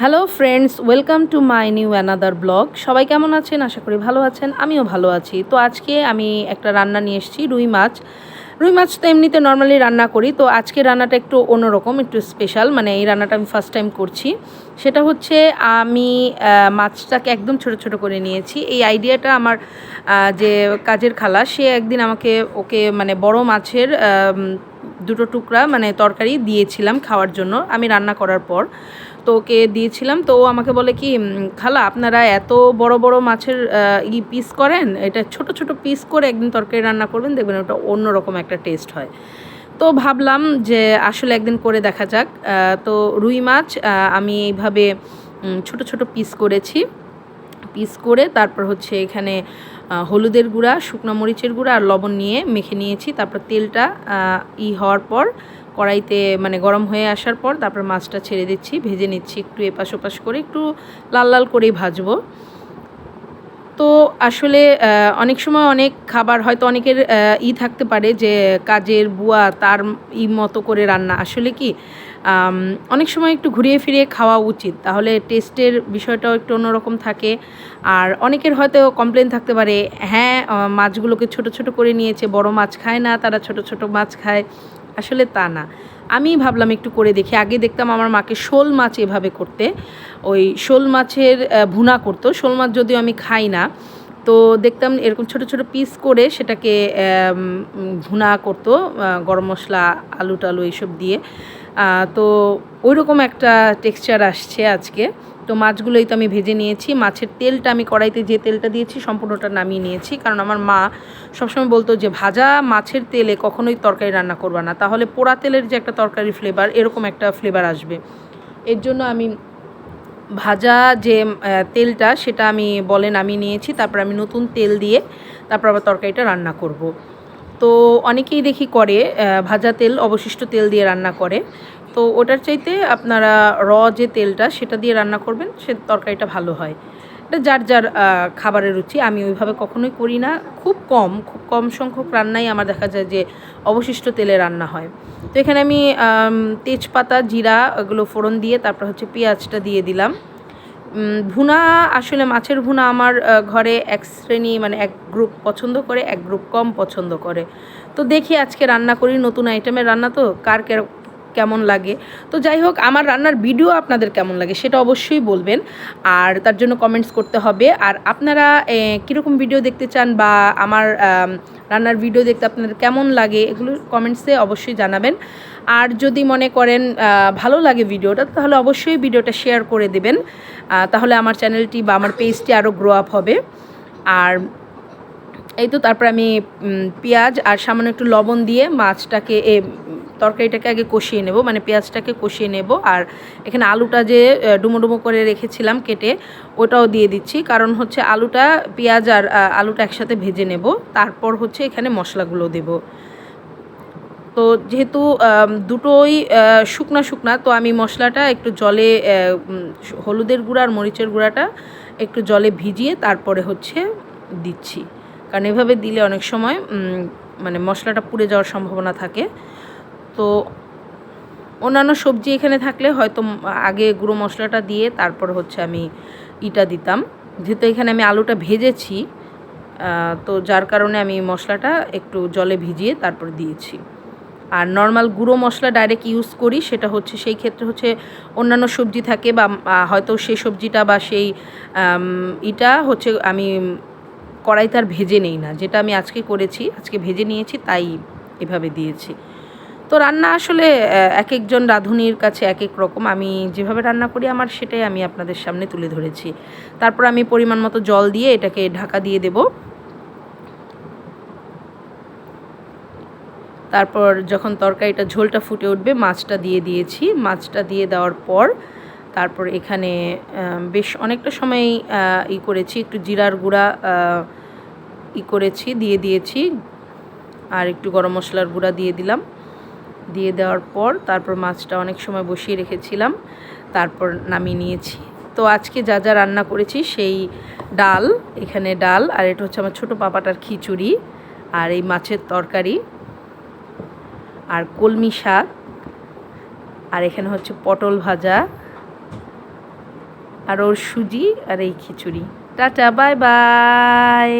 Hello friends welcome to my new another blog সবাই কেমন আছেন? আশা করি ভালো আছেন। আমিও ভালো আছি। তো আজকে আমি একটা রান্না নিয়ে এসেছি, রুই মাছ। রুই মাছ তো এমনিতে নর্মালি রান্না করি। তো আজকে রান্নাটা একটু অন্যরকম, একটু স্পেশাল মানে এই রান্নাটা আমি ফার্স্ট টাইম করছি। সেটা হচ্ছে আমি মাছটাকে একদম ছোট ছোট করে নিয়েছি। এই আইডিয়াটা আমার যে কাজের খালা, সে একদিন আমাকে, ওকে মানে বড় মাছের দুটো টুকরা মানে তরকারি দিয়েছিলাম খাওয়ার জন্য, আমি রান্না করার পর। তো ওকে দিয়েছিলাম, তো ও আমাকে বলে কি খালা, আপনারা এত বড় বড় মাছের ই পিস করেন, এটা ছোট ছোট পিস করে একদিন তরকারি রান্না করবেন, দেখবেন ওটা অন্যরকম একটা টেস্ট হয়। তো ভাবলাম যে আসলে একদিন করে দেখা যাক তো রুই মাছ আমি এইভাবে ছোট ছোট পিস করেছি। পিস করে তারপর হচ্ছে এখানে হলুদের গুঁড়া, শুকনো মরিচের গুঁড়া আর লবণ নিয়ে মেখে নিয়েছি। তারপর তেলটা ই হওয়ার পর, কড়াইতে মানে গরম হয়ে আসার পর তারপর মাছটা ছেড়ে দিচ্ছি, ভেজে নিচ্ছি, একটু এপাশ ওপাশ করে একটু লাল লাল করেই ভাজবো। তো আসলে অনেক সময় অনেক খাবার হয়তো অনেকের ই থাকতে পারে যে কাজের বুয়া তার ই মতো করে রান্না। আসলে কি অনেক সময় একটু ঘুরিয়ে ফিরিয়ে খাওয়া উচিত। তাহলে টেস্টের বিষয়টাও একটু অন্যরকম থাকে। আর অনেকের হয়তো কমপ্লেন থাকতে পারে হ্যাঁ মাছগুলোকে ছোট ছোট করে নিয়েছে, বড় মাছ খায় না, তারা ছোট ছোট মাছ খায়। আসলে তা না। আমি ভাবলাম একটু করে দেখি। আগে দেখতাম আমার মাকে শোল মাছ এভাবে করতে। ওই শোল মাছের ভুনা করতো। শোল মাছ যদিও আমি খাই না, তো দেখতাম এরকম ছোট ছোট পিস করে সেটাকে ভুনা করতো গরম মশলা আলু টালু এইসব দিয়ে। তো ওই রকম একটা টেক্সচার আসছে আজকে। তো মাছগুলোই তো আমি ভেজে নিয়েছি। মাছের তেলটা আমি কড়াইতে যে তেলটা দিয়েছি সম্পূর্ণটা নামিয়ে নিয়েছি। কারণ আমার মা সবসময় বলতো যে, ভাজা মাছের তেলে কখনোই তরকারি রান্না করবা না। তাহলে পোড়া তেলের যে একটা তরকারি ফ্লেভার এরকম একটা ফ্লেভার আসবে। এর জন্য আমি ভাজা যে তেলটা, সেটা আমি বলেন আমি নিয়েছি। তারপর আমি নতুন তেল দিয়ে তারপর আবার তরকারিটা রান্না করব। তো অনেকেই দেখি করে ভাজা তেল, অবশিষ্ট তেল দিয়ে রান্না করে। তো ওটার চাইতে আপনারা র যে তেলটা, সেটা দিয়ে রান্না করবেন, সে তরকারিটা ভালো হয়। এটা যার যার খাবারের রুচি, আমি ওইভাবে কখনোই করি না। খুব কম খুব কম সংখ্যক রান্নাই আমার দেখা যায় যে অবশিষ্ট তেলে রান্না হয়। তো এখানে আমি তেজপাতা, জিরা এগুলো ফোড়ন দিয়ে, তারপর হচ্ছে পেঁয়াজটা দিয়ে দিলাম। ভুনা, আসলে মাছের ভুনা আমার ঘরে এক শ্রেণি মানে এক গ্রুপ পছন্দ করে, এক গ্রুপ কম পছন্দ করে। তো দেখি আজকে রান্না করি, নতুন আইটেমের রান্না তো কার কেমন লাগে। তো যাই হোক আমার রান্নার ভিডিও আপনাদের কেমন লাগে সেটা অবশ্যই বলবেন। আর তার জন্য কমেন্টস করতে হবে। আর আপনারা কীরকম ভিডিও দেখতে চান বা আমার রান্নার ভিডিও দেখতে আপনাদের কেমন লাগে, এগুলো কমেন্টসে অবশ্যই জানাবেন। আর যদি মনে করেন ভালো লাগে ভিডিওটা তাহলে অবশ্যই ভিডিওটা শেয়ার করে দেবেন। তাহলে আমার চ্যানেলটি বা আমার পেজটি আরও গ্রো আপ হবে। আর এই তো, তারপর আমি পেঁয়াজ আর সামান্য একটু লবণ দিয়ে মাছটাকে তরকারিটাকে আগে কষিয়ে নেব মানে পেঁয়াজটাকে কষিয়ে নেব। আর এখানে আলুটা যে ডুমো ডুমো করে রেখেছিলাম কেটে, ওটাও দিয়ে দিচ্ছি। কারণ হচ্ছে আলুটা, পেঁয়াজ আর আলুটা একসাথে ভেজে নেব। তারপর হচ্ছে এখানে মশলাগুলো দেব। তো যেহেতু দুটোই শুকনা শুকনা, তো আমি মশলাটা একটু জলে হলুদের গুঁড়া আর মরিচের গুঁড়াটা একটু জলে ভিজিয়ে তারপরে হচ্ছে দিচ্ছি। কারণ এভাবে দিলে অনেক সময় মানে মশলাটা পুড়ে যাওয়ার সম্ভাবনা থাকে। তো অন্যান্য সবজি এখানে থাকলে হয়তো আগে গুঁড়ো মশলাটা দিয়ে তারপর হচ্ছে আমি ইটা দিতাম। যেহেতু এখানে আমি আলুটা ভেজেছি তো যার কারণে আমি মশলাটা একটু জলে ভিজিয়ে তারপর দিয়েছি। আর নর্মাল গুঁড়ো মশলা ডাইরেক্ট ইউজ করি, সেটা হচ্ছে সেই ক্ষেত্রে হচ্ছে অন্যান্য সবজি থাকে বা হয়তো সেই সবজিটা বা সেই ইটা হচ্ছে আমি কড়াইতে আর ভেজে নেই না। যেটা আমি আজকে করেছি, আজকে ভেজে নিয়েছি, তাই এভাবে দিয়েছি। তো রান্না আসলে এক একজন রাঁধুনির কাছে এক এক রকম। আমি যেভাবে রান্না করি আমার সেটাই আমি আপনাদের সামনে তুলে ধরেছি। তারপর আমি পরিমাণ মতো জল দিয়ে এটাকে ঢাকা দিয়ে দেবো। তারপর যখন তরকারিটা, ঝোলটা ফুটে উঠবে, মাছটা দিয়ে দিয়েছি। মাছটা দিয়ে দেওয়ার পর তারপর এখানে বেশ অনেকটা সময় ই করেছি, একটু জিরার গুঁড়া ই করেছি, দিয়ে দিয়েছি। আর একটু গরম মশলার গুঁড়া দিয়ে দিলাম। দিয়ে দেওয়ার পর তারপর মাছটা অনেক সময় বসিয়ে রেখেছিলাম, তারপর নামিয়ে নিয়েছি। তো আজকে যা যা রান্না করেছি সেই ডাল, এখানে ডাল, আর এটা হচ্ছে আমার ছোটো পাপাটার খিচুড়ি, আর এই মাছের তরকারি, আর কলমি শাক, আর এখানে হচ্ছে পটল ভাজা, আর ওর সুজি, আর এই খিচুড়ি। Tata, bye bye.